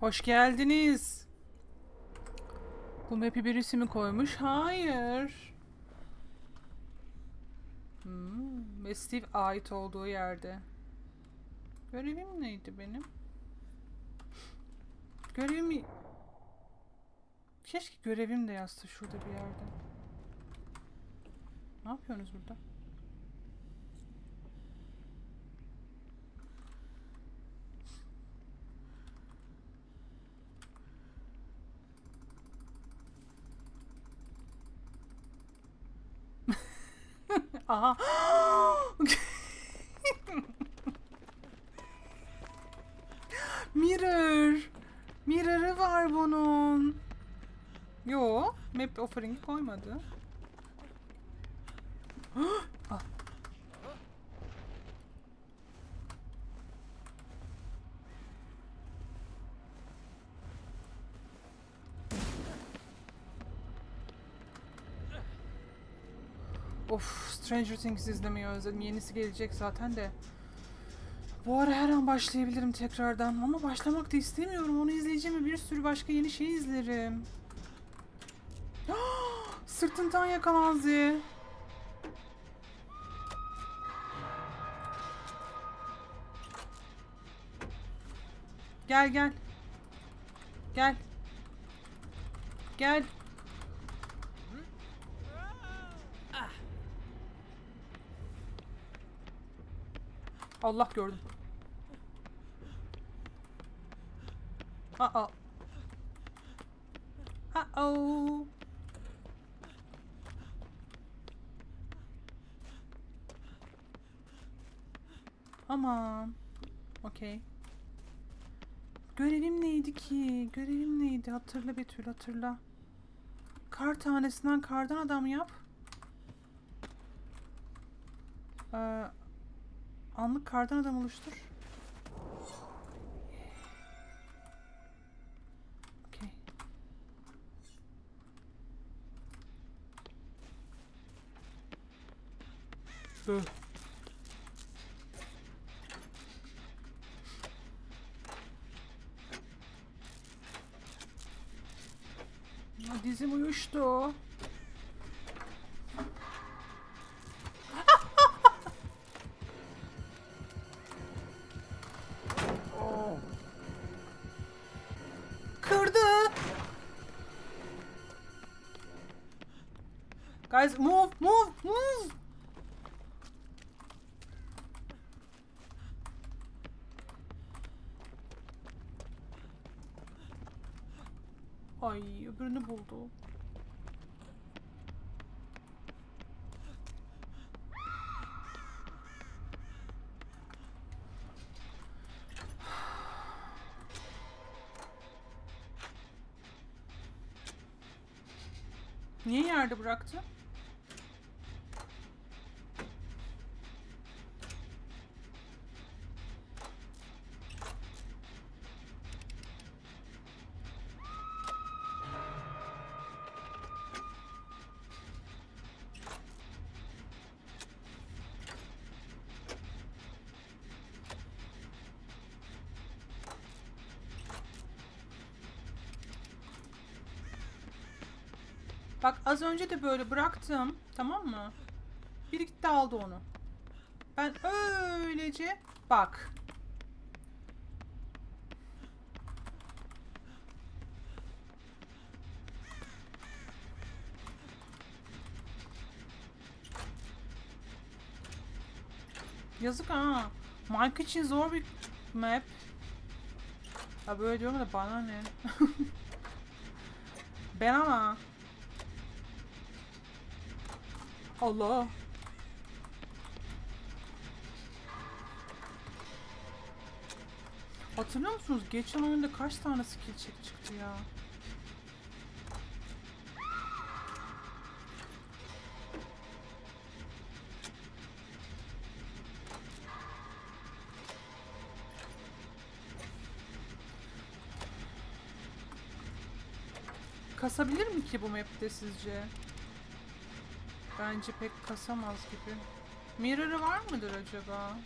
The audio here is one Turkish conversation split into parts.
Hoş geldiniz. Bu map'i birisi mi koymuş? Hayır. Hmm, ve Steve ait olduğu yerde. Görevim neydi benim? Görevim... Keşke görevim de yazsa şurada bir yerde. Ne yapıyorsunuz burada? Aha. Mirror. Mirror'ı var bunun. Yo, map offering'i koymadı. Of, Stranger Things izlemeyi özledim. Yenisi gelecek zaten de. Bu ara her an başlayabilirim tekrardan. Ama başlamak da istemiyorum. Onu izleyeceğim bir sürü başka yeni şey izlerim. Sırtından yakalandı. Gel gel. Gel. Gel. Allah gördüm. Aa. Uh-oh. Aman. Okey. Görevim neydi ki? Görevim neydi? Hatırla Betül hatırla. Kar tanesinden kardan adam yap. Ee, anlık kardan adam oluştur. Böh. Ya Dizim uyuştu. Move. Ay öbürünü buldu. Niye yerde bıraktı? Bak az önce de böyle bıraktım. Tamam mı? Biri gitti aldı onu. Ben öylece bak. Yazık ha. Mike için zor bir map. Ha böyle diyorum da bana ne? ben ama. Allah. Hatırlıyor musunuz? Geçen oyunda kaç tane skill check çıktı ya? Kasabilir mi ki bu map'te sizce? Bence pek kasamaz gibi. Mirror'ı var mıdır acaba?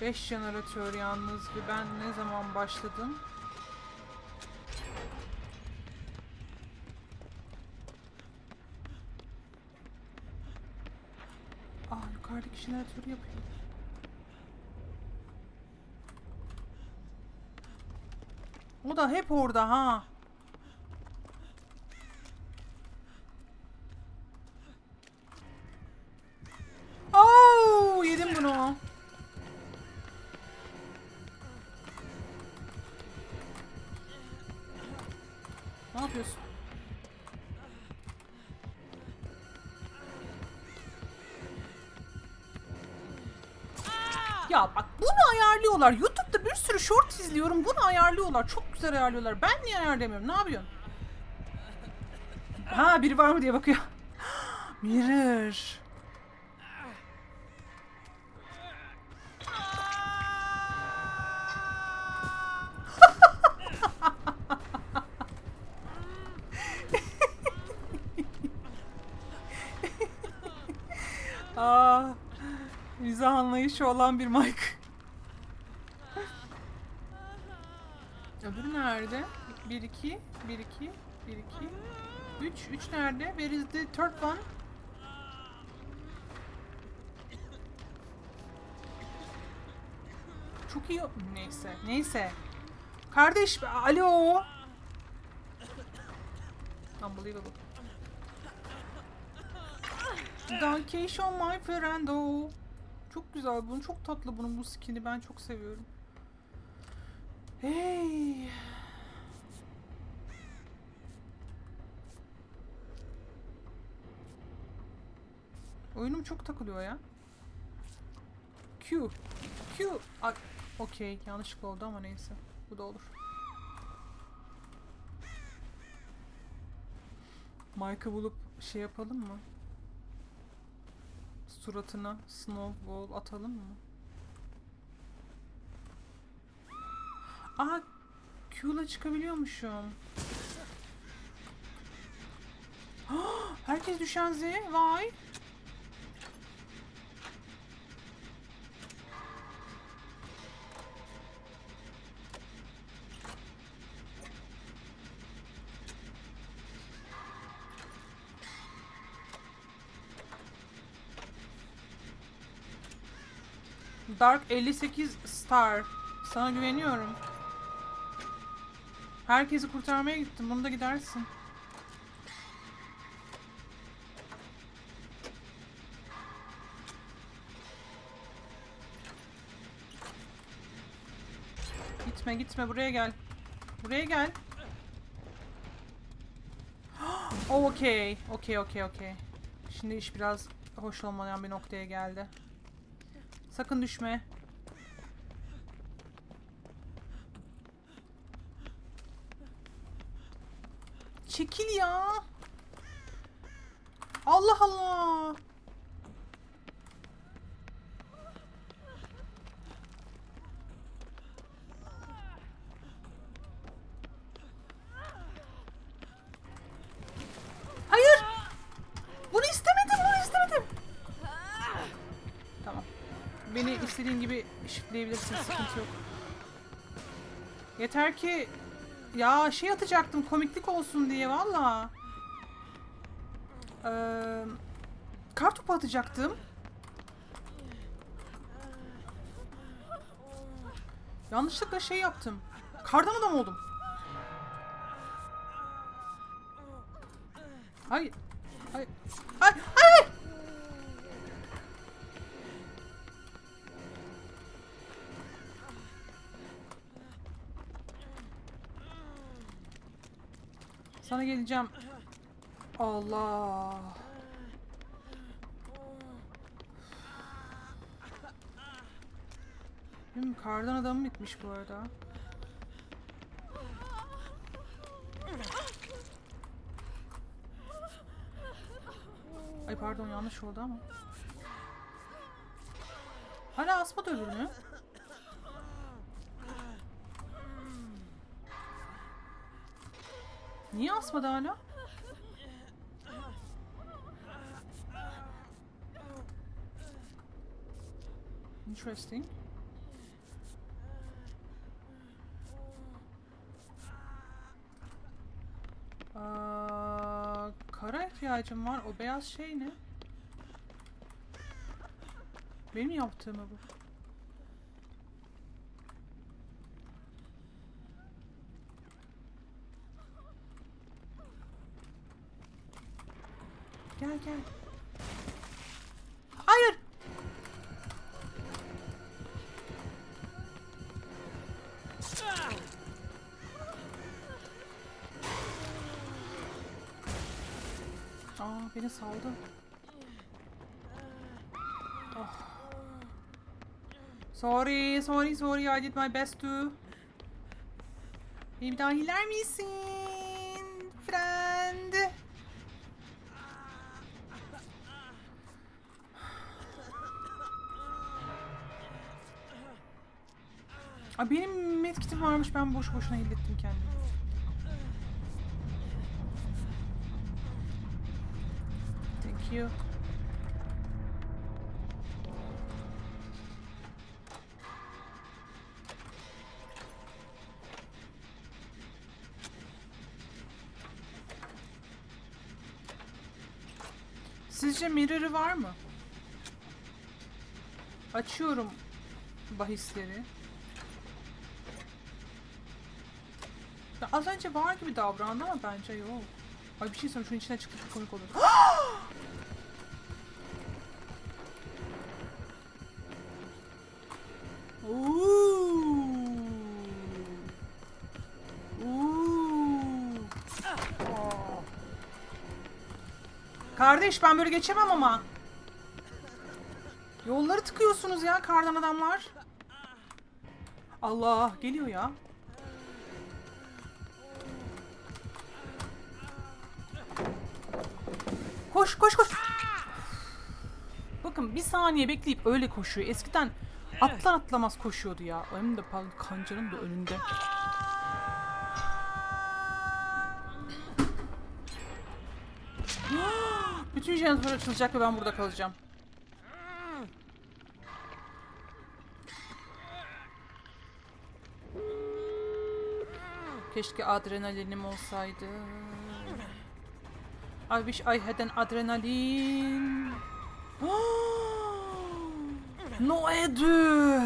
5 jeneratör yalnız ve ben ne zaman başladım? Aa yukarıdaki jeneratörü yapıyor. O da hep orada ha. Ayarlıyorlar. YouTube'da bir sürü short izliyorum. Bunu ayarlıyorlar. Çok güzel ayarlıyorlar. Ben niye ayarlamıyorum? Ne yapıyorsun? Ha biri var mı diye bakıyor. Mirror. Aa, mizah anlayışı olan bir Mike. Öbürü nerede? 1 2 1 2 1 2 3 3 nerede? Where is the third one? Çok iyi. Neyse. Neyse. Kardeş alo. Unbelievable. Vacation my friendo. Çok güzel bunun. Çok tatlı bunun bu skin'i. Ben çok seviyorum. Hey. Oyunum çok takılıyor ya. Q. Q. Okey. Yanlışlıkla oldu ama neyse. Bu da olur. Mike'ı bulup şey yapalım mı? Suratına snowball atalım mı? Aa Q'la çıkabiliyormuşum. Herkes düşen Z. Vay. Dark 58 Star. Sana güveniyorum. Herkesi kurtarmaya gittim. Bunu da gidersin. Gitme gitme buraya gel. Buraya gel. Oh okey. Okey okey okey. Şimdi iş biraz hoş olmayan bir noktaya geldi. Sakın düşme. Çekil ya. Allah Allah. Hayır. Bunu istemedim, bunu istemedim. Tamam. Beni istediğin gibi şifleyebilirsin, sıkıntı yok. Yeter ki ya şey atacaktım komiklik olsun diye valla. Ee, kartopu atacaktım. Yanlışlıkla şey yaptım. Kardan adam oldum. Hayır. Hayır. Hayır. Hayır. Sana geleceğim. Allah. Benim kardan adamım bitmiş bu arada. Ay pardon yanlış oldu ama. Hala asmadı öbürünü. Niye asmadı hala? Interesting. Aa, kara ihtiyacım var. O beyaz şey ne? Benim yaptığım bu. Gel gel. Hayır. Aa beni saldı. Oh. Sorry, sorry, sorry. I did my best to. Bir daha hiler misin? Aa, benim medkitim varmış. Ben boş boşuna hillettim kendimi. Thank you. Sizce mirror'ı var mı? Açıyorum bahisleri. Ya az önce var gibi davrandı ama bence yok. Ay bir şey söyleyeyim şunun içine çıktı çok komik olur. Kardeş ben böyle geçemem ama. Yolları tıkıyorsunuz ya kardan adamlar. Allah geliyor ya. Koş koş koş. Bakın bir saniye bekleyip öyle koşuyor. Eskiden atlar atlamaz koşuyordu ya. Hem de pardon kancanın da önünde. Bütün jeneratör açılacak ve ben burada kalacağım. Keşke adrenalinim olsaydı. I wish I had an adrenalin. no Edu.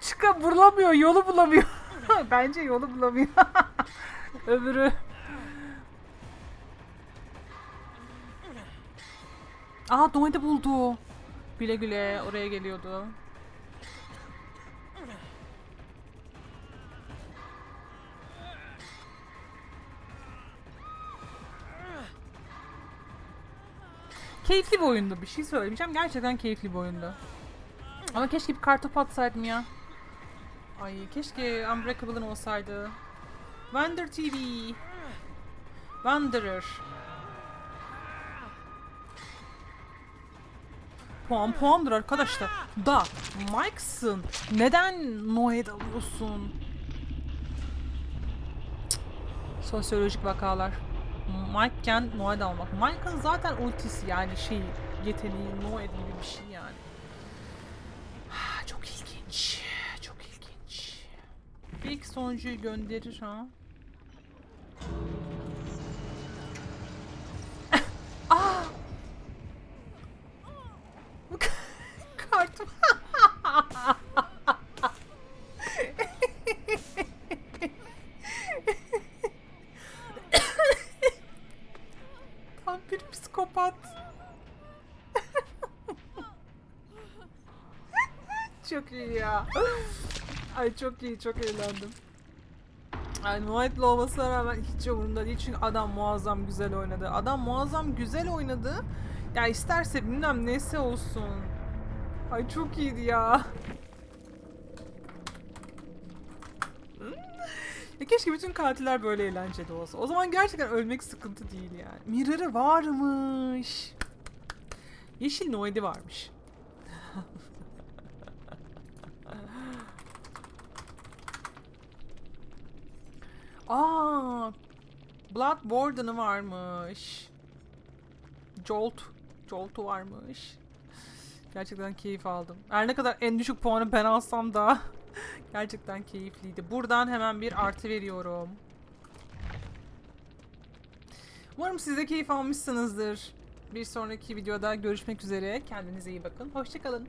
Çıka bulamıyor, yolu bulamıyor. Bence yolu bulamıyor. Öbürü. Aa Noed'i buldu. Güle güle oraya geliyordu. Keyifli bir oyundu bir şey söylemeyeceğim. Gerçekten keyifli bir oyundu. Ama keşke bir kartopu atsaydım ya. Ay keşke Unbreakable'ın olsaydı. Wander TV. Wanderer. Puan puandır arkadaşlar. Da Mike'sın. Neden Noed alıyorsun? Sosyolojik vakalar. Mike'ken Noed almak. Mike'ın zaten ultisi yani şey yeteneği Noed gibi bir şey yani. Çok ilginç. Çok ilginç. İlk sonuncuyu gönderir ha. Ay çok iyi, çok eğlendim. Ay White'lı olmasına rağmen hiç umurumda değil çünkü adam muazzam güzel oynadı. Adam muazzam güzel oynadı. Ya isterse bilmem neyse olsun. Ay çok iyiydi ya. ya keşke bütün katiller böyle eğlenceli olsa. O zaman gerçekten ölmek sıkıntı değil yani. Mirror'ı varmış. Yeşil Noed'i varmış. Aa, Blood Warden'ı varmış. Jolt. Jolt'u varmış. Gerçekten keyif aldım. Her ne kadar en düşük puanı ben alsam da Gerçekten keyifliydi. Buradan hemen bir artı veriyorum. Umarım siz de keyif almışsınızdır. Bir sonraki videoda görüşmek üzere. Kendinize iyi bakın. Hoşçakalın.